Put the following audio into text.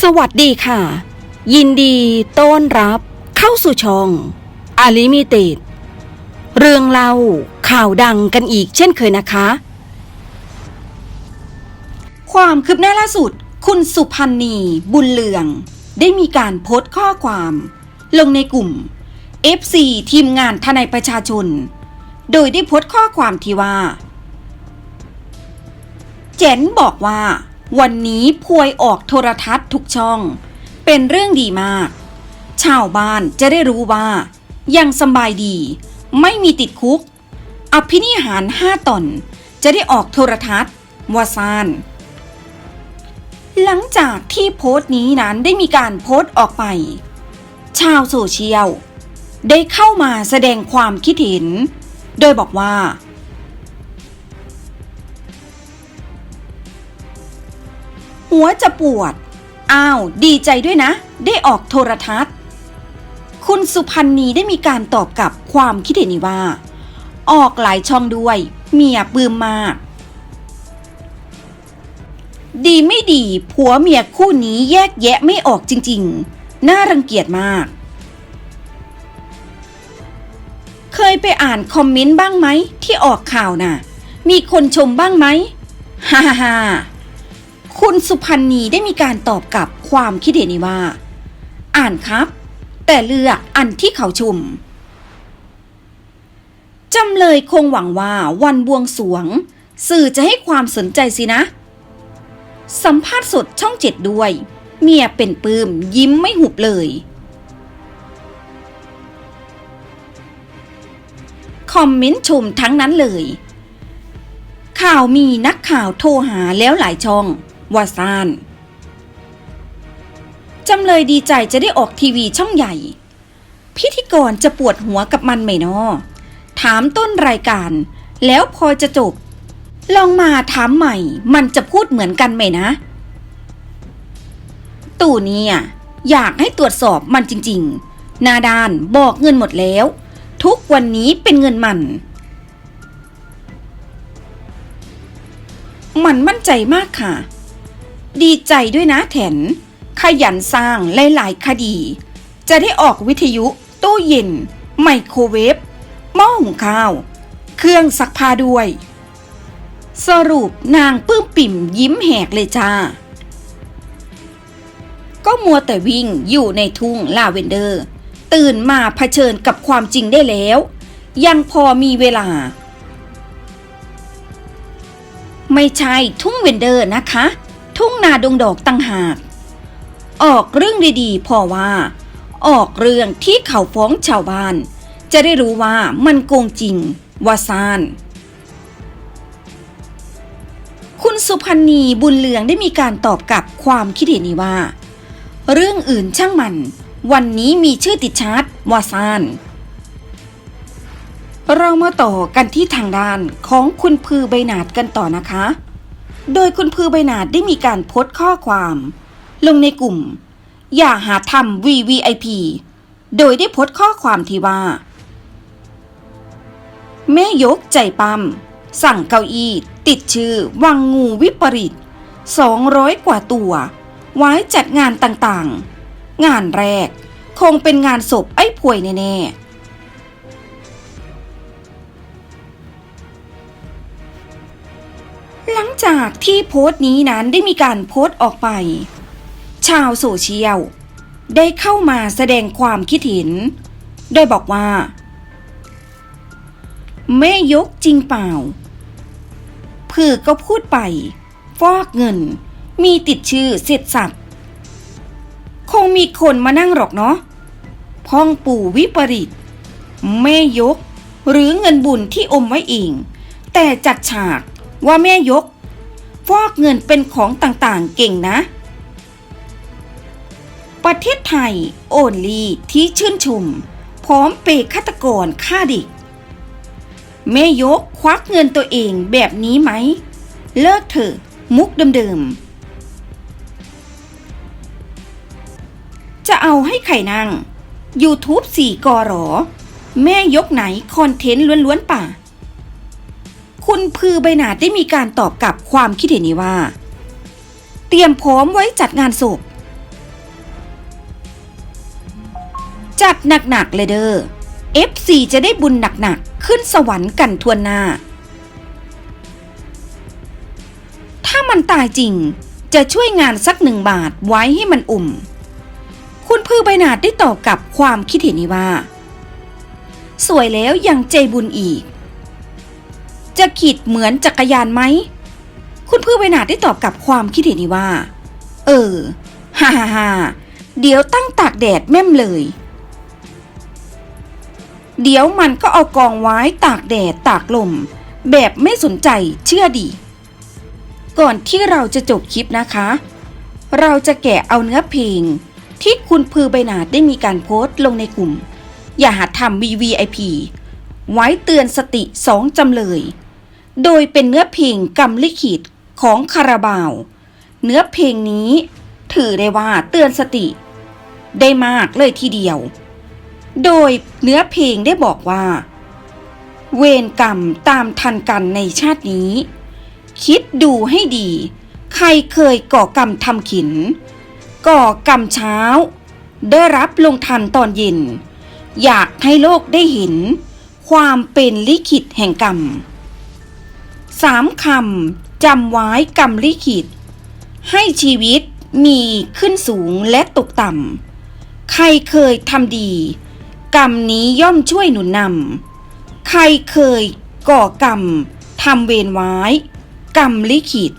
สวัสดีค่ะ ยินดีต้อนรับเข้าสู่ช่องอาลิมิเต็ดเรื่องเล่าข่าวดังกันอีกเช่นเคยนะคะ ความคืบหน้าล่าสุด คุณสุพันธ์นีบุญเลือง ได้มีการโพสต์ข้อความ ลงในกลุ่ม FC ทีมงานทนายประชาชน โดยได้โพสต์ข้อความที่ว่า เจนบอกว่า วันนี้พวยออกโทรทัศน์ทุกช่อง เป็นเรื่องดีมาก ชาวบ้านจะได้รู้ว่า ยังสบายดี ไม่มีติดคุก อภินิหารห้าตนจะได้ออกโทรทัศน์วาซานหลังจากที่โพสต์นี้นั้นได้มีการโพสต์ออกไป ชาวโซเชียล ได้เข้ามาแสดงความคิดเห็น โดยบอกว่า หัวจะปวด อ้าว ดีใจด้วยนะ ได้ออกโทรทัศน์ คุณสุพันธ์นีได้มีการตอบกลับความคิดเห็นนี้ว่า ออกหลายช่องด้วย เมียปื้มมาก ดีไม่ดีผัวเมียคู่นี้แยกแยะไม่ออกจริง ๆ น่ารังเกียจมาก เคยไปอ่านคอมเมนต์บ้างไหมที่ออกข่าวน่ะ มีคนชมบ้างไหมฮ่าฮ่าฮ่า คุณสุพันธ์นีได้มีการตอบกลับความคิดเห็นนี้ว่า อ่านครับ แต่เลือกอันที่เขาชุมจำเลยคงหวังว่าวันบวงสวง สื่อจะให้ความสนใจสินะ สัมภาษณ์สดช่องเจ็ดด้วย เมียเป็นปื้มยิ้มไม่หุบเลยคอมเมนต์ชมทั้งนั้นเลย ข่าวมีนักข่าวโทรหาแล้วหลายช่อง ว่าซานจำเลยดีใจจะได้ออกทีวีช่องใหญ่ พิธีกรจะปวดหัวกับมันไหมนอถามต้นรายการ แล้วพอจะจบ ลองมาถามใหม่ มันจะพูดเหมือนกันไหมนะ ตู่เนี่ยอยากให้ตรวจสอบมันจริง ๆ นาดานบอกเงินหมดแล้ว ทุกวันนี้เป็นเงินมัน มันมั่นใจมากค่ะ ดีใจด้วยนะแถน ขยันสร้างหลายๆคดี จะได้ออกวิทยุตู้เย็น ไมโครเวฟหม้อหุงข้าว เครื่องซักผ้าด้วย สรุปนางปื้มปิ่มยิ้มแหกเลยจ้า ก็มัวแต่วิ่งอยู่ในทุ่งลาเวนเดอร์ ตื่นมาเผชิญกับความจริงได้แล้ว ยังพอมีเวลา ไม่ใช่ทุ่งเวนเดอร์นะคะ ทุ่งนาดงดอกตั้งหาก ออกเรื่องดีๆพอว่า ออกเรื่องที่เขาฟ้องชาวบ้าน จะได้รู้ว่ามันโกงจริงว่าซาน คุณสุพันธ์นีบุญเลืองได้มีการตอบกลับความคิดเห็นนี้ว่า เรื่องอื่นช่างมัน วันนี้มีชื่อติดชาร์ตวาซานเรามาต่อกันที่ทางด้านของคุณพือใบหนาดกันต่อนะคะ โดยคุณพือใบนาดได้มีการโพสต์ข้อความ ลงในกลุ่ม อย่าหาทำ VVIP โดยได้โพสต์ข้อความที่ว่า แม่ยกใจปั๊มสั่งเก้าอี้ ติดชื่อ วังงูวิปริต 200 กว่าตัว ไว้จัดงานต่างๆ งานแรก คงเป็นงานศพไอ้ป่วยแน่ๆ จากที่โพสต์นี้นั้นได้มีการโพสต์ออกไป ชาวโซเชียล ได้เข้ามาแสดงความคิดเห็น โดยบอกว่า แม่ยกจริงเปล่าผือก็พูดไป ฟอกเงิน มีติดชื่อเสร็จสับคงมีคนมานั่งหรอกเนาะพ่องปู่วิปริต แม่ยก หรือเงินบุญที่อมไว้เอง แต่จัดฉากว่าแม่ยก ฟอกเงินเป็นของต่างๆ เก่งนะ ประเทศไทย โอนลีที่ชื่นชม พร้อมเปย์ฆาตกรฆ่าเด็กแม่ยกควักเงินตัวเองแบบนี้ไหม เลิกเถอะมุกเดิมๆ จะเอาให้ใครนั่ง YouTube 4กอหรอ แม่ยกไหนคอนเทนต์ล้วนๆป่ะ คุณพือใบหนาดได้มีการตอบกลับความคิดเห็นนี้ว่า เตรียมพร้อมไว้จัดงานศพ จัดหนักๆเลยเด้อ F4 จะได้บุญหนักๆ ขึ้นสวรรค์กันทวนหน้า ถ้ามันตายจริงจะช่วยงานสักหนึ่งบาทไว้ให้มันอุ่ม คุณพือใบหนาดได้ตอบกลับความคิดเห็นนี้ว่า สวยแล้วยังใจบุญอีก จะขีดเหมือนจักรยานไหม คุณพือใบหนาได้ตอบกลับความคิดเห็นนี้ว่า เออ ฮ่าฮ่าฮ่าเดี๋ยวตั้งตากแดดแม่มเลย เดี๋ยวมันก็เอากองไว้ตากแดดตากลม แบบไม่สนใจเชื่อดี ก่อนที่เราจะจบคลิปนะคะ เราจะแกะเอาเนื้อเพลง ที่คุณพือใบหนาได้มีการโพสต์ลงในกลุ่ม อย่าหาทำ VVIP ไว้เตือนสติสองจำเลย โดยเป็นเนื้อเพลงกำลิขิตของคาราบาว เนื้อเพลงนี้ถือได้ว่าเตือนสติ ได้มากเลยทีเดียว โดยเนื้อเพลงได้บอกว่า เวรกรรมตามทันกันในชาตินี้ คิดดูให้ดี ใครเคยก่อกรรมทำขิน ก่อกรรมเช้า ได้รับลงทันตอนเย็น อยากให้โลกได้เห็น ความเป็นลิขิตแห่งกรรม สามคำจำไว้กรรมลิขิต ให้ชีวิตมีขึ้นสูงและตกต่ำ ใครเคยทำดี กรรมนี้ย่อมช่วยหนุนนำ ใครเคยก่อกรรมทำเวรไว้ กรรมลิขิต